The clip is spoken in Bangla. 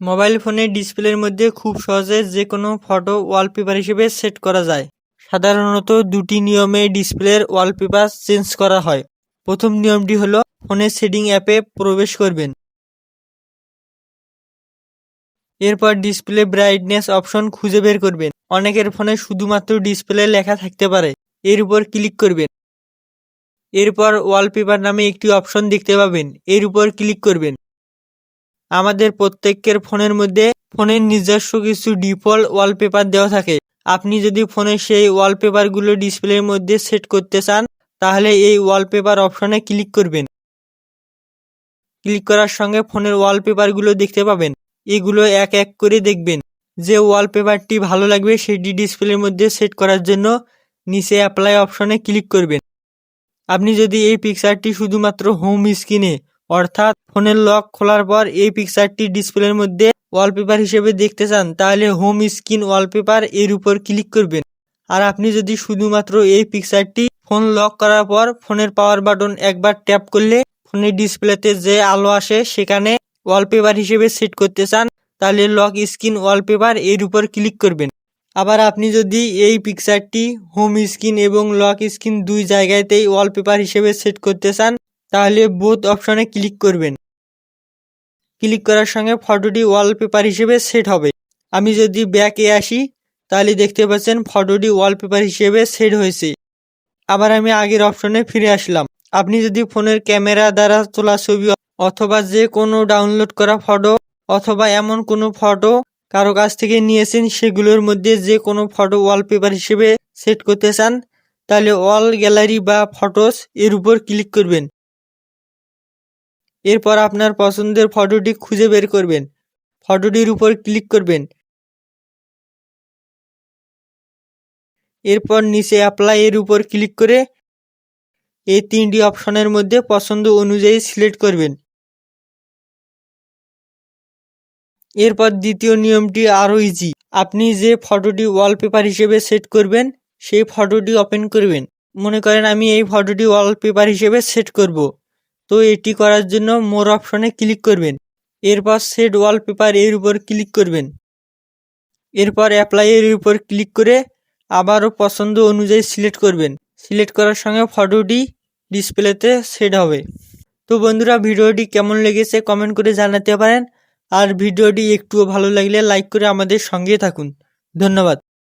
মোবাইল ফোনের ডিসপ্লের মধ্যে খুব সহজে যে কোনো ফটো ওয়ালপেপার হিসেবে সেট করা যায়। সাধারণত দুটি নিয়মে ডিসপ্লের ওয়ালপেপার চেঞ্জ করা হয়। প্রথম নিয়মটি হলো ফোনের সেটিং অ্যাপে প্রবেশ করবেন। এরপর ডিসপ্লে ব্রাইটনেস অপশন খুঁজে বের করবেন। অনেকের ফোনে শুধুমাত্র ডিসপ্লে লেখা থাকতে পারে। এর উপর ক্লিক করবেন। এরপর ওয়ালপেপার নামে একটি অপশন দেখতে পাবেন। এর উপর ক্লিক করবেন। আমাদের প্রত্যেকের ফোনের মধ্যে ফোনের নিজস্ব কিছু ডিফল্ট ওয়ালপেপার দেওয়া থাকে। আপনি যদি ফোনে সেই ওয়ালপেপারগুলো ডিসপ্লের মধ্যে সেট করতে চান, তাহলে এই ওয়ালপেপার অপশনে ক্লিক করবেন। ক্লিক করার সঙ্গে ফোনের ওয়ালপেপারগুলো দেখতে পাবেন। এগুলো এক এক করে দেখবেন। যে ওয়ালপেপারটি ভালো লাগবে, সেটি ডিসপ্লের মধ্যে সেট করার জন্য নিচে অ্যাপ্লাই অপশনে ক্লিক করবেন। আপনি যদি এই পিকচারটি শুধুমাত্র হোম স্ক্রিনে অর্থাৎ ফোনের লক খোলার পর এই পিকচারটি ডিসপ্লের মধ্যে ওয়ালপেপার হিসেবে দেখতে চান, তাহলে হোম স্ক্রিন ওয়ালপেপার এর উপর ক্লিক করবেন। আর আপনি যদি শুধুমাত্র এই পিকচারটি ফোন লক করার পর ফোনের পাওয়ার বাটন একবার ট্যাপ করলে ফোনের ডিসপ্লেতে যে আলো আসে, সেখানে ওয়ালপেপার হিসেবে সেট করতে চান, তাহলে লক স্ক্রিন ওয়ালপেপার এর উপর ক্লিক করবেন। আবার আপনি যদি এই পিকচারটি হোম স্ক্রিন এবং লক স্ক্রিন দুই জায়গাতেই ওয়ালপেপার হিসেবে সেট করতে চান তাহলে বোথ অপশনে ক্লিক করবেন। ক্লিক করার সঙ্গে ফটোটি ওয়ালপেপার হিসেবে সেট হবে। আমি যদি ব্যাকে আসি, তাহলে দেখতে পাচ্ছেন ফটোটি ওয়ালপেপার হিসেবে সেট হয়েছে। আবার আমি আগের অপশনে ফিরে আসলাম। আপনি যদি ফোনের ক্যামেরা দ্বারা তোলা ছবি অথবা যে কোনো ডাউনলোড করা ফটো অথবা এমন কোনো ফটো কারও কাছ থেকে নিয়েছেন, সেগুলোর মধ্যে যে কোনো ফটো ওয়ালপেপার হিসেবে সেট করতে চান, তাহলে অল গ্যালারি বা ফটোস এর উপর ক্লিক করবেন। এরপর আপনার পছন্দের ফটোটি খুঁজে বের করবেন। ফটোটির উপর ক্লিক করবেন। এরপর নিচে অ্যাপ্লাই এর উপর ক্লিক করে এই তিনটি অপশনের মধ্যে পছন্দ অনুযায়ী সিলেক্ট করবেন। এরপর দ্বিতীয় নিয়মটি আরও ইজি আপনি যে ফটোটি ওয়ালপেপার হিসেবে সেট করবেন, সেই ফটোটি ওপেন করবেন। মনে করেন আমি এই ফটোটি ওয়ালপেপার হিসেবে সেট করব। তো এটি করার জন্য মোর অপশনে ক্লিক করবেন। এরপর সেট ওয়ালপেপার এর উপর ক্লিক করবেন। এরপর অ্যাপ্লাই এর উপর ক্লিক করে আবারও পছন্দ অনুযায়ী সিলেক্ট করবেন। সিলেক্ট করার সঙ্গে ফটোটি ডিসপ্লেতে সেট হবে। তো বন্ধুরা, ভিডিওটি কেমন লেগেছে কমেন্ট করে জানাতে পারেন। আর ভিডিওটি একটুও ভালো লাগলে লাইক করে আমাদের সঙ্গে থাকুন। ধন্যবাদ।